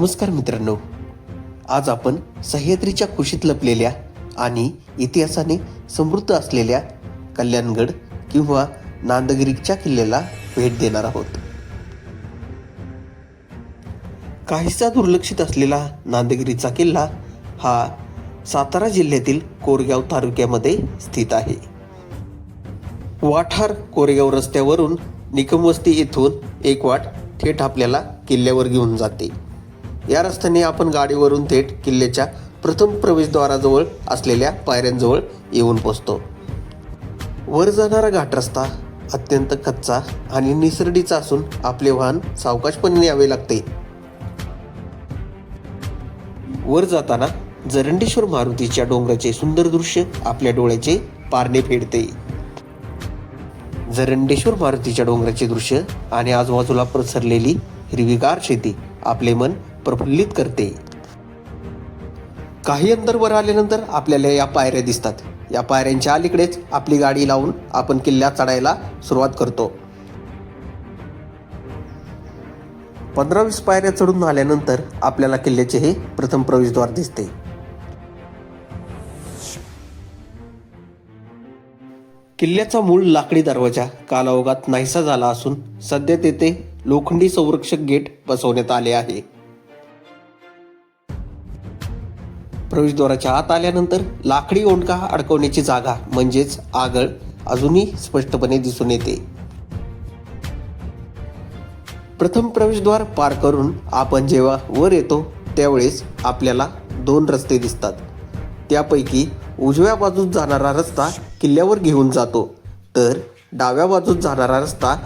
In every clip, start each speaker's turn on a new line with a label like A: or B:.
A: नमस्कार मित्रांनो. आज आपण सह्याद्रीच्या कुशीत लपलेल्या आणि इतिहासाने समृद्ध असलेल्या कल्याणगड किंवा नांदगिरीच्या किल्ल्याला भेट देणार आहोत. काहीसा दुर्लक्षित असलेला नांदगिरीचा किल्ला हा सातारा जिल्ह्यातील कोरगाव तालुक्यामध्ये स्थित आहे. वाठार कोरेगाव रस्त्यावरून निकमवस्ती येथून एक वाट थेट आपल्याला किल्ल्यावर घेऊन जाते. या रस्त्याने आपण गाडीवरून थेट किल्ल्याच्या प्रथम प्रवेशद्वाराजवळ असलेल्या पायऱ्यांजवळ येऊन पोचतो. वर जाणारा घाट रस्ता अत्यंत कच्चा आणि निसरडीचा असून आपले वाहन सावकाशपणे यावे लागते. वर जाताना जरंडेश्वर मारुतीच्या डोंगराचे सुंदर दृश्य आपल्या डोळ्याचे पारणे फेडते. जरंडेश्वर मारुतीच्या डोंगराचे दृश्य आणि आजूबाजूला पसरलेली हिरवीगार शेती आपले मन प्रफुल्लित करते. काही अंतर वर आल्यानंतर आपल्याला या पायऱ्या दिसतात. या पायऱ्यांच्या अलीकडेच आपली गाडी लावून आपण किल्ल्यात चढायला सुरुवात करतो. पंधरा वीस पायऱ्या चढून आल्यानंतर आपल्याला किल्ल्याचे हे प्रथम प्रवेशद्वार दिसते. किल्ल्याचा मूळ लाकडी दरवाजा कालावगात नाहीसा झाला असून सध्या तेथे लोखंडी संरक्षक गेट बसवण्यात आले आहे. प्रवेशद्वाराच्या आत आल्यानंतर लाकडी ओंडका अडकवण्याची जागा म्हणजेच आगळ अजूनही स्पष्टपणे दिसून येते. प्रथम प्रवेशद्वार पार करून आपण जेव्हा वर येतो त्यावेळेस आपल्याला दोन रस्ते दिसतात. त्यापैकी उजव्या बाजूस जाणारा रस्ता किल्ल्यावर घेऊन जातो. तर डाव्या बाजूस जाणारा रस्ता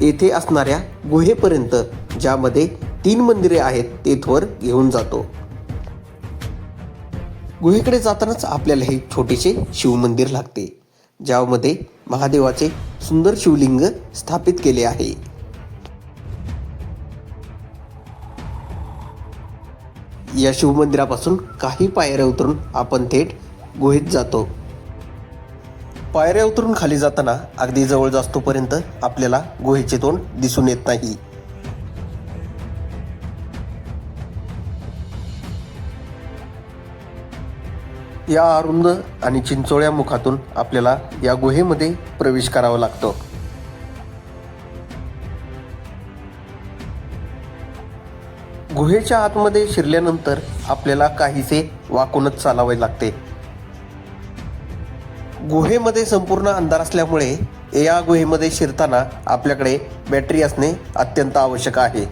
A: येथे असणाऱ्या गुहेपर्यंत ज्यामध्ये तीन मंदिरे आहेत तेथवर घेऊन जातो. गुहेकडे जातानाच आपल्याला हे छोटेसे शिवमंदिर लागते ज्यामध्ये महादेवाचे सुंदर शिवलिंग स्थापित केले आहे. या शिवमंदिरापासून काही पायऱ्या उतरून आपण थेट गुहेत जातो. पायऱ्या उतरून खाली जाताना अगदी जवळ जास्तोपर्यंत आपल्याला गुहेचे तोंड दिसून येत नाही. या अरुंद आणि चिंचोळ्या मुखातून आपल्याला या गुहेमध्ये प्रवेश करावा लागतो. गुहेच्या आतमध्ये शिरल्यानंतर आपल्याला काहीसे वाकूनच चालावे लागते. गुहेमध्ये संपूर्ण अंधार असल्यामुळे या गुहेमध्ये शिरताना आपल्याकडे बॅटरी असणे अत्यंत आवश्यक आहे.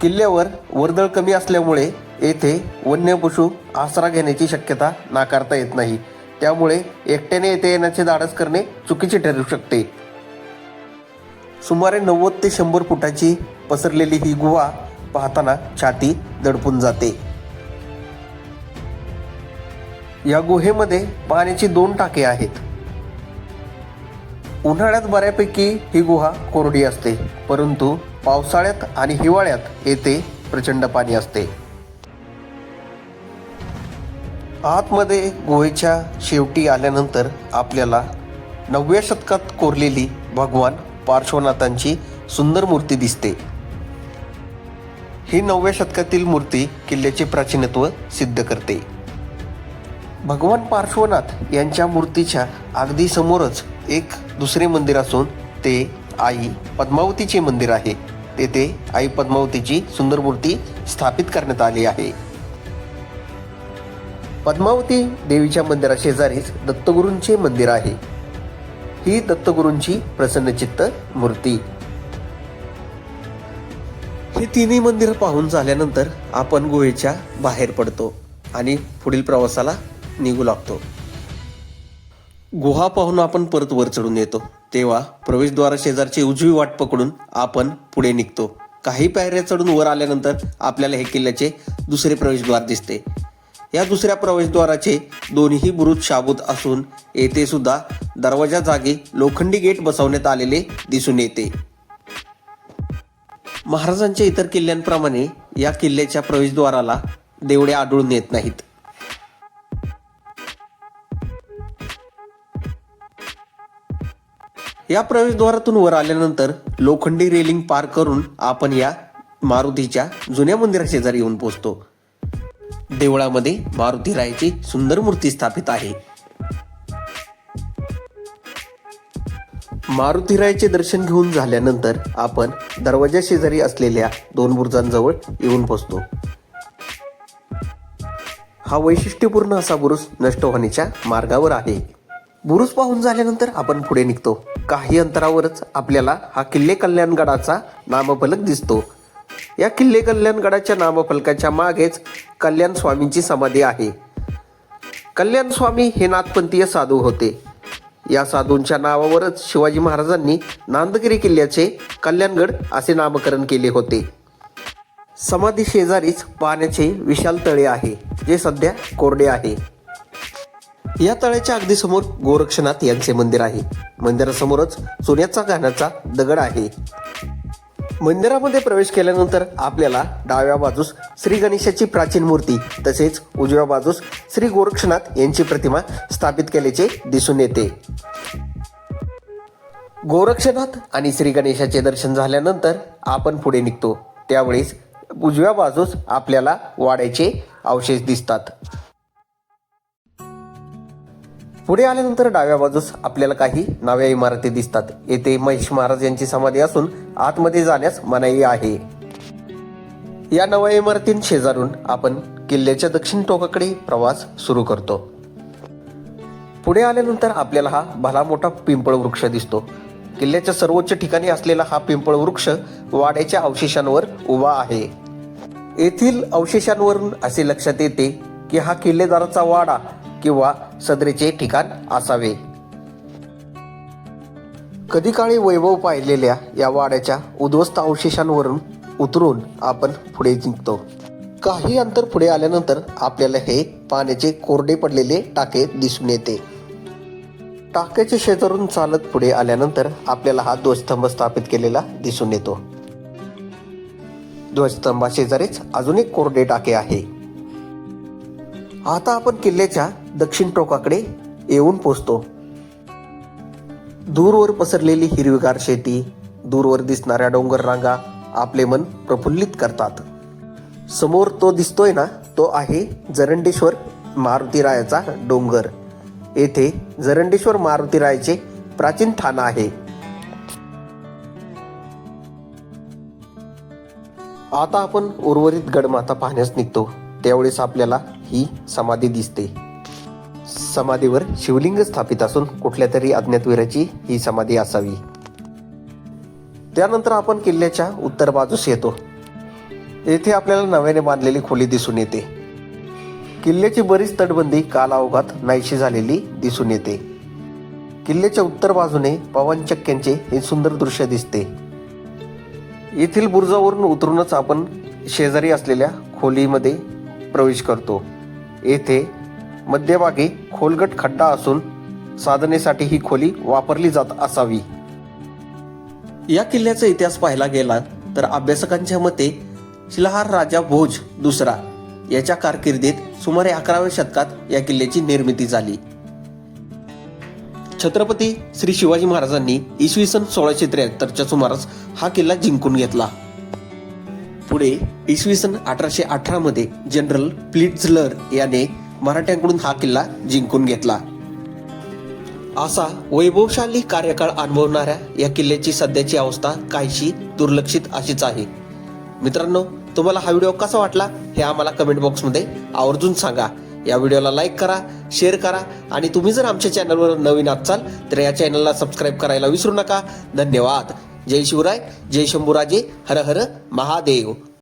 A: किल्ल्यावर वर्दळ कमी असल्यामुळे येथे वन्य पशु आसरा घेण्याची शक्यता नाकारता येत नाही. त्यामुळे एकट्याने येथे येण्याचे धाडस करणे चुकीचे ठरू शकते. सुमारे नव्वद ते शंभर फुटाची पसरलेली ही गुहा पाहताना छाती दडपून जाते. या गुहेमध्ये पाण्याची दोन टाके आहेत. उन्हाळ्यात बऱ्यापैकी ही गुहा कोरडी असते परंतु पावसाळ्यात आणि हिवाळ्यात येथे प्रचंड पाणी असते. आतमध्ये गुहेच्या शेवटी आल्यानंतर आपल्याला नवव्या शतकात कोरलेली भगवान पार्श्वनाथांची सुंदर मूर्ती दिसते. ही नवव्या शतकातील मूर्ती किल्ल्याचे प्राचीनत्व सिद्ध करते. भगवान पार्श्वनाथ यांच्या मूर्तीच्या अगदी समोरच एक दुसरे मंदिर असून ते आई पद्मावतीचे मंदिर आहे. तेथे आई पद्मावतीची सुंदर मूर्ती स्थापित करण्यात आली आहे. पद्मावती देवीच्या मंदिराशेजारीच दत्तगुरूंचे मंदिर आहे. ही दत्तगुरूंची प्रसन्नचित्त मूर्ती. हे तिन्ही मंदिर पाहून झाल्यानंतर आपण गुहेच्या बाहेर पडतो आणि पुढील प्रवासाला निघू लागतो. गुहा पाहून आपण परत वर चढून येतो. तेव्हा प्रवेशद्वारा शेजारची उजवी वाट पकडून आपण पुढे निघतो. काही पायऱ्या चढून वर आल्यानंतर आपल्याला हे किल्ल्याचे दुसरे प्रवेशद्वार दिसते. या दुसऱ्या प्रवेशद्वाराचे दोन्ही बुरुज शाबूत असून येथे सुद्धा दरवाजा जागी लोखंडी गेट बसवण्यात आलेले दिसून येते. महाराजांच्या इतर किल्ल्यांप्रमाणे या किल्ल्याच्या प्रवेशद्वाराला देवडे आढळून येत नाहीत. या प्रवेशद्वारातून वर आल्यानंतर लोखंडी रेलिंग पार करून आपण या मारुतीच्या जुन्या मंदिराशेजारी येऊन पोहोचतो. देवळामध्ये मारुती रायची सुंदर मूर्ती स्थापित आहे. मारुतीरायचे दर्शन घेऊन झाल्यानंतर आपण दरवाजा शेजारी असलेल्या दोन बुरुजांजवळ येऊन पोहोचतो हा वैशिष्ट्यपूर्ण असा बुरुज नष्ट होण्याच्या मार्गावर आहे. बुरुज पाहून झाल्यानंतर आपण पुढे निघतो. काही अंतरावरच आपल्याला हा किल्ले कल्याणगडाचा नामफलक दिसतो. या किल्ले कल्याणगडाच्या नामफलकाच्या मागेच कल्याण स्वामींची समाधी आहे. कल्याण स्वामी हे नाथपंथीय साधू होते. या साधूंच्या नावावरच शिवाजी महाराजांनी नांदगिरी किल्ल्याचे कल्याणगड असे नामकरण केले होते. समाधी शेजारीच पाण्याचे विशाल तळे आहे जे सध्या कोरडे आहे. या तळ्याच्या अगदी समोर गोरक्षनाथ यांचे मंदिर आहे. मंदिरासमोरच सोन्याचा गाण्याचा दगड आहे. मंदिरामध्ये प्रवेश केल्यानंतर आपल्याला डाव्या बाजूस श्री गणेशाची प्राचीन मूर्ती तसेच उजव्या बाजूस श्री गोरक्षनाथ यांची प्रतिमा स्थापित केल्याचे दिसून येते. गोरक्षनाथ आणि श्री गणेशाचे दर्शन झाल्यानंतर आपण पुढे निघतो. त्यावेळेस उजव्या बाजूस आपल्याला वाड्याचे अवशेष दिसतात. पुढे आल्यानंतर डाव्या बाजूस आपल्याला काही नव्या इमारती दिसतात. येथे महेश महाराज यांची समाधी असून आतमध्ये जाण्यास मनाई आहे. या नव्या इमारतीं शेजारून आपण किल्ल्याच्या दक्षिण टोकाकडे प्रवास सुरू करतो. पुढे आल्यानंतर आपल्याला हा भला मोठा पिंपळ वृक्ष दिसतो. किल्ल्याच्या सर्वोच्च ठिकाणी असलेला हा पिंपळ वृक्ष वाड्याच्या अवशेषांवर उभा आहे. येथील अवशेषांवरून असे लक्षात येते की हा किल्लेदाराचा वाडा किंवा सदरेचे ठिकाण असावे. कधी काळी वैभव पाहिलेल्या या वाड्याच्या उद्ध्वस्त अवशेषांवरून उतरून आपण पुढे जिंकतो काही अंतर पुढे आल्यानंतर आपल्याला हे पाण्याचे कोरडे पडलेले टाके दिसून येते. टाक्याच्या शेजारून चालत पुढे आल्यानंतर आपल्याला हा ध्वजस्तंभ स्थापित केलेला दिसून येतो. ध्वजस्तंभा शेजारीच अजून एक कोरडे टाके आहे. आता आपण किल्ल्याच्या दक्षिण टोकाकडे येऊन पोचतो. दूरवर पसरलेली हिरवीगार शेती दूरवर दिसणाऱ्या डोंगर रांगा आपले मन प्रफुल्लित करतात. समोर तो दिसतोय ना तो आहे जरंडेश्वर मारुतीरायाचा डोंगर. येथे जरंडेश्वर मारुतीरायाचे प्राचीन ठाण आहे. आता आपण उर्वरित गडमाता पाहण्यास निघतो. त्यावेळेस आपल्याला ही समाधी दिसते. समाधीवर शिवलिंग स्थापित असून कुठल्या तरी अज्ञातवीराची ही समाधी असावी. त्यानंतर आपण किल्ल्याच्या उत्तर बाजूस येतो. येथे आपल्याला नव्याने बांधलेली खोली दिसून येते. किल्ल्याची बरीच तटबंदी कालावघात नाहीशी झालेली दिसून येते. किल्ल्याच्या उत्तर बाजूने पवनचक्क्यांचे हे सुंदर दृश्य दिसते. येथील बुरुजावरून उतरूनच आपण शेजारी असलेल्या खोलीमध्ये प्रवेश करतो. येथे मध्यभागी खोलगट खड्डा असून साधनेसाठी ही खोली वापरली जात असावी. या किल्ल्याचा इतिहास पाहायला गेला तर अभ्यासकांच्या मते शिलाहार राजा भोज दुसरा याच्या कारकिर्दीत सुमारे अकराव्या शतकात या किल्ल्याची निर्मिती झाली. छत्रपती श्री शिवाजी महाराजांनी इसवी सन सोळाशे त्र्याहत्तरच्या सुमारास हा किल्ला जिंकून घेतला. पुढे इसवी सन अठराशे अठरा मध्ये जनरल प्लिट्झलर याने मराठ्यांकडून हा किल्ला जिंकून घेतला. असा वैभवशाली कार्यकाळ अनुभवणाऱ्या या किल्ल्याची सध्याची अवस्था काहीशी दुर्लक्षित अशीच आहे. मित्रांनो तुम्हाला हा व्हिडिओ कसा वाटला हे आम्हाला कमेंट बॉक्समध्ये आवर्जून सांगा. या व्हिडिओला लाईक करा शेअर करा आणि तुम्ही जर आमच्या चॅनलवर नवीन असाल तर या चॅनलला सबस्क्राईब करायला विसरू नका. धन्यवाद. जय शिवराय जय शंभूराजे हर हर महादेव